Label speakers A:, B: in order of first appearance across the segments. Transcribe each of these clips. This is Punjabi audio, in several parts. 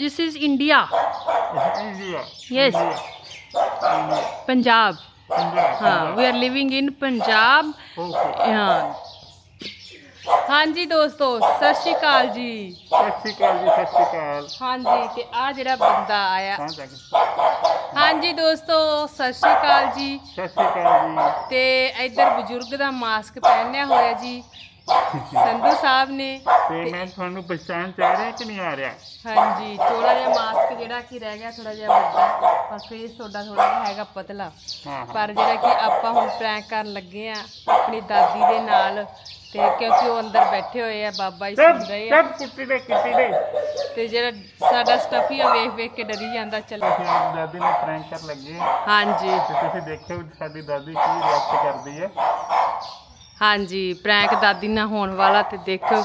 A: this is India.
B: India.
A: Yes.
B: India.
A: Punjab.
B: Punjab.
A: ਹਾਂ we are living in Punjab.
B: Okay.
A: ਹਾਂ ਹਾਂਜੀ ਦੋਸਤੋ ਸਤਿ ਸ਼੍ਰੀ ਅਕਾਲ ਜੀ
B: ਸਤਿ ਸ਼੍ਰੀ ਅਕਾਲ ਜੀ ਸਤਿ ਸ਼੍ਰੀ ਅਕਾਲ
A: ਹਾਂਜੀ ਤੇ ਆ ਜਿਹੜਾ ਬੰਦਾ ਆਇਆ
B: ਹਾਂ ਤੱਕ
A: ਹਾਂਜੀ ਦੋਸਤੋ ਸਤਿ ਸ਼੍ਰੀ ਅਕਾਲ ਜੀ
B: ਸਤਿ ਸ਼੍ਰੀ ਅਕਾਲ ਜੀ
A: ਤੇ ਇੱਧਰ ਬਜ਼ੁਰਗ ਦਾ ਮਾਸਕ ਪਹਿਨਿਆ ਹੋਇਆ ਜੀ ਸੰਧੂ ਸਾਹਿਬ ਨੇ
B: ਤੇ ਮੈਂ ਤੁਹਾਨੂੰ ਪਛਾਣ ਚ ਆ ਰਿਹਾ ਕਿ ਨਹੀਂ ਆ ਰਿਹਾ?
A: ਹਾਂਜੀ ਥੋੜਾ ਜਿਹਾ ਮਾਸਕ ਜਿਹੜਾ ਕਿ ਰਹਿ ਗਿਆ ਥੋੜਾ ਜਿਹਾ ਵੱਡਾ ਪਰ ਫੇਸ ਤੁਹਾਡਾ ਥੋੜਾ ਜਿਹਾ ਹੈਗਾ ਪਤਲਾ।
B: ਹਾਂ ਹਾਂ।
A: ਪਰ ਜਿਹੜਾ ਕਿ ਆਪਾਂ ਹੁਣ ਪ੍ਰੈਂਕ ਕਰਨ ਲੱਗੇ ਆ ਆਪਣੀ ਦਾਦੀ ਦੇ ਨਾਲ ਤੇ ਕਿਉਂਕਿ ਉਹ ਅੰਦਰ ਬੈਠੇ ਹੋਏ ਆ ਬਾਬਾ ਜੀ ਸੁਣ
B: ਸਭ
A: ਰਹੇ ਆ।
B: ਸਭ ਕੁੱਤੀ ਦੇ ਕਿੱਤੀ ਦੇ।
A: ਤੇ ਜਿਹੜਾ ਸਾਡਾ ਸਟਫੀ ਆ ਵੇਖ ਵੇਖ ਕੇ ਡਰੀ ਜਾਂਦਾ ਚੱਲ।
B: ਅਸੀਂ ਦਾਦੀ ਨੂੰ ਪ੍ਰੈਂਕ ਕਰ ਲੱਗੇ ਹਾਂ
A: ਹਾਂਜੀ।
B: ਤੇ ਤੁਸੀਂ ਦੇਖਿਓ ਸਾਡੀ ਦਾਦੀ ਕੀ ਰਿਐਕਟ ਕਰਦੀ ਹੈ।
A: ਹਾਂਜੀ ਪ੍ਰੈਂਕ ਦਾਦੀ ਨਾਲ ਹੋਣ ਵਾਲਾ ਤੇ ਦੇਖੋ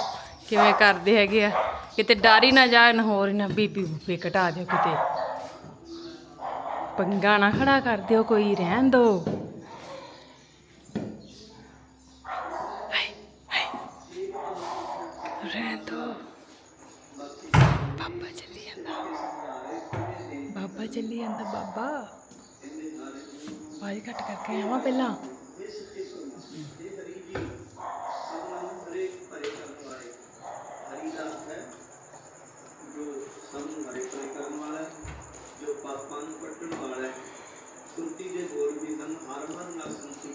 A: ਕਿਵੇਂ ਕਰਦੇ ਹੈਗੇ ਆ। ਕਿਤੇ ਡਰ ਹੀ ਨਾ ਜਾਣ, ਹੋਰ ਹੀ ਨਾ ਬੀਪੀ ਬੂਪੀ ਘਟਾ ਦਿਓ ਕਿਤੇ। ਪੰਗਾ ਨਾ ਖੜਾ ਕਰ ਦਿਓ, ਕੋਈ ਰਹਿਣ ਦਿਓ ਰਹਿਣ ਦੋ। ਬਾਬਾ ਚੱਲੀ ਜਾਂਦਾ। ਬਾਬਾ ਚੱਲੀ ਜਾਂਦਾ, ਬਾਬਾ। ਆਵਾਜ਼ ਘੱਟ ਕਰਕੇ ਆਵਾਂ ਪਹਿਲਾਂ
C: ਜੋ ਸਾਨੂੰ ਹਰੇ ਭਰੇ ਕਰਨ ਵਾਲਾ ਹੈ, ਜੋ ਪਾਪਾਂ ਨੂੰ ਕੱਟਣ ਵਾਲਾ ਹੈ ਕੁੰਤੀ ਦੇ ਬੋਲ ਵੀ ਹਨ ਹਰ ਹਰ ਨਸਨ ਸੀ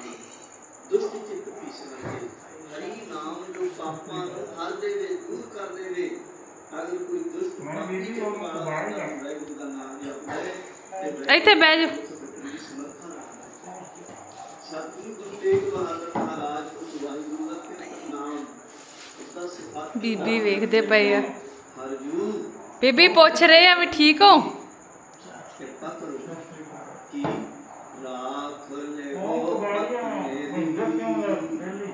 C: ਪਾਪਾਂ ਨੂੰ ਦੁਸ਼ਟ ਚਿੱਤ ਪੀਸ ਵਰਗੇ ਹਰੀ ਨਾਮ ਜੋ ਪਾਪਾਂ ਨੂੰ ਹਰ ਦੇ ਵੇ ਦੂਰ ਕਰ ਦੇਵੇ ਅਗਰ ਕੋਈ ਦੁਸ਼ਟ
B: ਮੈਂ
C: ਪਾਪੀ
B: ਵੀਡੀਓ
C: ਚਿੱਤ
B: ਨੂੰ
C: ਵਾਲਾ
B: ਬਾਹਰ ਹੀ
C: ਹੈ,
B: ਕਰ।
C: ਵਾਹਿਗੁਰੂ ਦਾ ਨਾਮ ਜਪਦਾ ਹੈ। ਤੇ ਵਾਹਿਗੁਰੂ
A: ਇੱਥੇ ਬਹਿ ਜਾ।
C: ਦੀ ਸਮਰੱਥਾ ਰੱਖਦਾ ਹੈ। ਸਤਿਗੁਰੂ ਗੁਰੂ ਤੇਗ ਬਹਾਦਰ ਮਹਾਰਾਜ ਉਸ ਵਾਹਿਗੁਰੂ ਦਾ ਕਿਰਤ ਨਾਮ ਉਸਦਾ ਸਿਫਾਤ
A: ਬੀਬੀ ਵੇਖਦੇ ਪਏ ਆ।
C: ਹਰਜੂ।
A: ਬੀਬੀ ਪੁੱਛ ਰਹੇ ਆ ਵੀ ਠੀਕ ਹੋ
C: ਕਿਰਪਾ ਕਰੋ ਕਿ ਰਾਖ ਲੈ
B: ਉਹ
C: ਉਹ
B: ਬੈਠ
C: ਪਤ
B: ਗਿਆ
C: ਮੇਰੀ
B: ਹੁਣ ਕਿਉਂ ਰਹਿਲੀ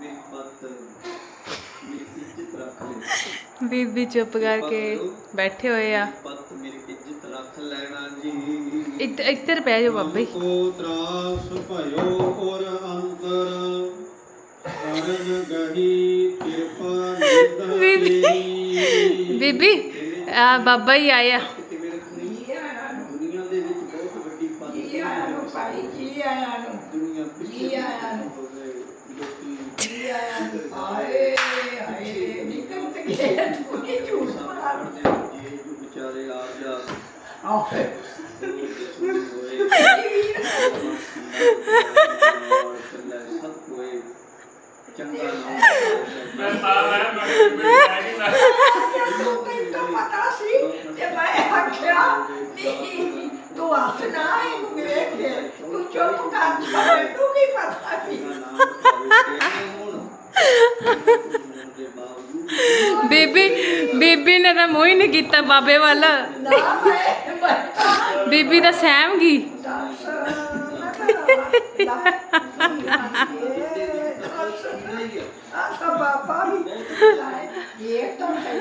C: ਮੇਰੀ ਪਤ ਮੇਰੀ ਇੱਜ਼ਤ ਰੱਖ ਲੈ
A: ਬੀਬੀ ਚੁੱਪ ਕਰਕੇ ਬੈਠੇ ਹੋਏ ਆ।
C: ਪਤ ਮੇਰੀ ਇੱਜ਼ਤ ਰੱਖ ਲੈਣਾ ਜੀ
A: ਇੱਧ- ਇੱਧਰ ਬਹਿ ਜਾਓ ਬਾਬਾ। ਜੀ
C: ਕੋ ਤਰਾਸ ਭਇਓ ਔਰ ਅੰਤਰ ਕਰਨ ਗਹੀ ਕਿਰਪਾ ਨਿਧ
A: ਬੀਬੀ। ਬੀਬੀ, ਆ ਬਾਬਾ ਜੀ
C: ਆਇਆ। ਦੁਨੀਆ ਦੇ ਵਿੱਚ ਬਹੁਤ ਵੱਡੀ ਪਤ
D: ਜੀ ਆਇਆਂ ਨੂੰ? ਜੀ ਆਇਆਂ ਨੂੰ?
C: ਦੁਨੀਆ ਪਿੱਛੇ
D: ਨਿਕਲ ਤੇ ਗਿਆ ਤੂੰ ਕੀ ਝੂਠ ਮਾਰ
C: ਇਹ ਜੋ ਵਿਚਾਰੇ ਆ ਜਾ
D: ਆਹੇ
C: ਹੋਏ ਸਭ ਹੋਏ ਚੰਗਾ ਨਾਮ
D: ਤੂੰ ਤੈਨੂੰ ਪਤਾ ਸੀ ਤੇ ਮੈਂ ਆਖਿਆ ਨਹੀਂ ਤੂੰ ਹੱਸਣਾ ਇਹਨੂੰ ਵੇਖ ਕੇ ਤੂੰ ਚੁੱਪ ਕਰ ਜਾ ਮੈਨੂੰ ਕੀ ਪਤਾ ਸੀ
A: ਬੀਬੀ ਬੀਬੀ ਨੇ ਤਾਂ ਮੂੰਹ ਹੀ ਨਹੀਂ ਕੀਤਾ ਬਾਬੇ ਵੱਲ
D: ਨਾ ਮੈਂ ਮੈਂ
A: ਬੀਬੀ ਤਾਂ ਸਹਿਮ ਗਈ
D: ਦੱਸ ਮੈਂ ਕਰਾਂ ਆਸਾ ਬਾਬਾ ਵੀ ਇਹ ਤਾਂ ਹੈ